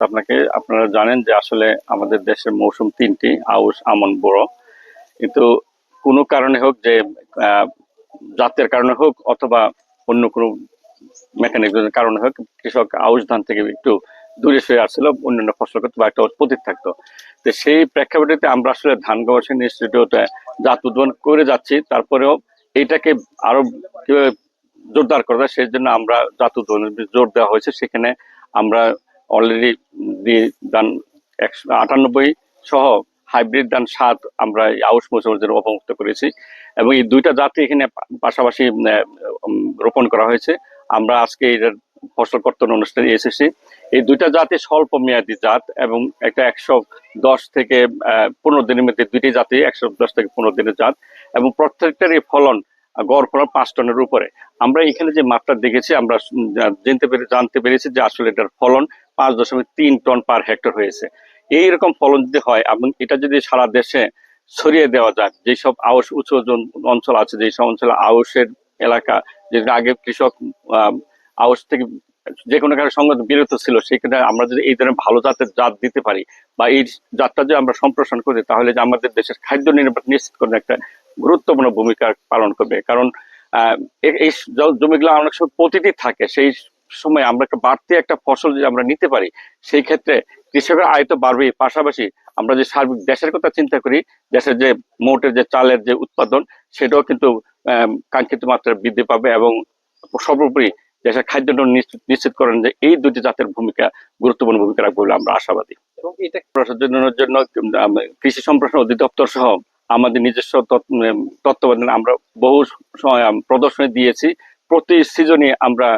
আপনাকে, আপনারা জানেন যে আসলে আমাদের দেশের মৌসুম তিনটি, আউশ, আমন বড় কিন্তু কোনো কারণে হোক যে জাতের কারণে হোক অথবা অন্য কোনো মেকানিজমের কারণে হোক, কৃষক আউশ ধান থেকে একটু দূরে সরে আসছিল, অন্যান্য ফসল করতে বা একটা পতিত থাকতো। তো সেই প্রেক্ষাপটে আমরা আসলে ধান গবেষণা ইনস্টিটিউটে জাত উদ্ভাবন করে যাচ্ছি। তারপরেও এইটাকে আরও কীভাবে জোরদার করা যায়, সেই জন্য আমরা জাত উদ্ভাবনের জোর দেওয়া হয়েছে। সেখানে আমরা অলরেডি ধান একশো আটানব্বই সহ হাইব্রিড ধান সাত আমরা এই আউশ মৌসুমের জন্য অবমুক্ত করেছি এবং এই দুইটা জাতি এখানে পাশাপাশি রোপণ করা হয়েছে। আমরা আজকে এটার ফসল কর্তন অনুষ্ঠানে এসেছি। এই দুইটা জাতি স্বল্প মেয়াদী জাত এবং একটা একশো দশ থেকে পনেরো দিনের মধ্যে দুইটি জাতি, একশো দশ থেকে পনেরো দিনের জাত এবং প্রত্যেকটারই ফলন গড় ফলন পাঁচ টনের উপরে। আমরা এখানে যে মাত্রা দেখেছি, আমরা জানতে পেরে, জানতে পেরেছি যে আসলে এটার ফলন পাঁচ দশমিক তিন টন পার হেক্টর হয়েছে। এইরকম ফলন যদি হয় এবং এটা যদি সারা দেশে ছড়িয়ে দেওয়া যায় যেসব আউশ উঁচু জন- অঞ্চল আছে, যেসব অঞ্চলে আউশের এলাকা যেটা আগে কৃষক আউশ থেকে যে কোনো কারণে সঙ্গে বিরত ছিল সেখানে আমরা যদি এই ধরনের ভালো জাতের জাত দিতে পারি, বা এই জাতটা যদি আমরা সম্প্রসারণ করি, তাহলে যে আমাদের দেশের খাদ্য নিরাপদ নিশ্চিত করে একটা গুরুত্বপূর্ণ ভূমিকা পালন করবে। কারণ এই জমিগুলো অনেক সময় প্রতিটি থাকে, সেই সময় আমরা একটা বাড়তি একটা ফসল যদি আমরা নিতে পারি সেই ক্ষেত্রে কৃষকের আয় তো বাড়বেই। পাশাপাশি আমরা যে সার্বিক দেশের কথা চিন্তা করি দেশের যে মোটের যে চালের যে উৎপাদন সেটাও কিন্তু কাঙ্ক্ষিত মাত্রায় বৃদ্ধি পাবে এবং সর্বোপরি দেশের খাদ্য নিশ্চিত করেন যে এই দুটি জাতের ভূমিকা গুরুত্বপূর্ণ ভূমিকা রাখবে বলে আমরা আশাবাদী। এবং এটা প্রসারণের জন্য কৃষি সম্প্রসারণ অধিদপ্তর সহ আমাদের নিজস্ব তত্ত্বাবধানে আমরা বহু সময় প্রদর্শনী দিয়েছি। প্রতি সিজনে আমরা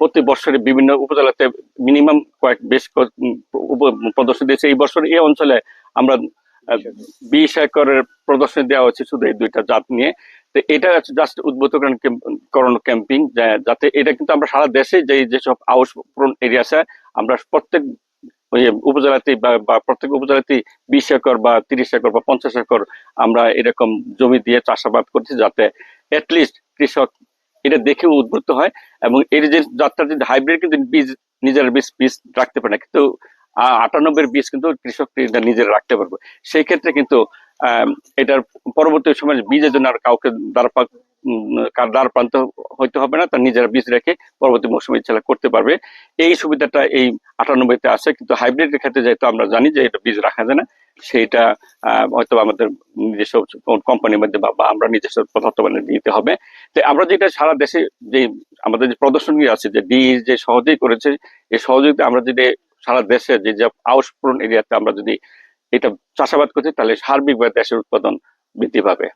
প্রতি বছরে বিভিন্ন উপজেলাতে মিনিমাম কয়েক বেশ প্রদর্শনী দিয়েছি। এই বছর এই অঞ্চলে আমরা বিশ একরের প্রদর্শনী দেওয়া হচ্ছে শুধু এই দুইটা জাত নিয়ে। তো এটা জাস্ট উদ্বোধন করণ ক্যাম্পিং যাতে এটা কিন্তু আমরা সারা দেশে যে, যেসব আউশ এরিয়া আছে, আমরা প্রত্যেক উপজেলাতে বা প্রত্যেক উপজেলাতে বিশ একর বা তিরিশ একর বা পঞ্চাশ একর আমরা এরকম জমি দিয়ে চাষাবাদ করছি যাতে লিস্ট কৃষক এটা দেখে উদ্বুদ্ধ হয় এবং এর যে যাত্রা যদি হাইব্রিড কিন্তু বীজ নিজের বীজ বীজ রাখতে পারে না। কিন্তু আটানব্বই বীজ কিন্তু কৃষক নিজের রাখতে পারবে। সেই ক্ষেত্রে কিন্তু এটার পরবর্তী সময় বীজের জন্য আর কাউকে দ্বার কার দ্বার প্রান্ত হইতে হবে না তার নিজেরা বীজ রেখে পরবর্তী মৌসুমে ইচ্ছা করতে পারবে। এই সুবিধাটা এই আটানব্বইতে আছে, কিন্তু হাইব্রিডের ক্ষেত্রে যেহেতু আমরা জানি যে এটা বীজ রাখা যায় না, সেইটা হয়তো আমাদের নিজস্ব কোম্পানির মধ্যে বা আমরা নিজস্ব পদার্থ বানিয়ে নিতে হবে। তো আমরা যেটা সারা দেশে যে আমাদের যে প্রদর্শনী আছে, যে ডি যে সহজেই করেছে এই সহযোগিতা আমরা যদি সারা দেশে যে যে আউশ পূরণ এরিয়াতে আমরা যদি এটা চাষাবাদ করছি তাহলে সার্বিকভাবে দেশের উৎপাদন বৃদ্ধি পাবে।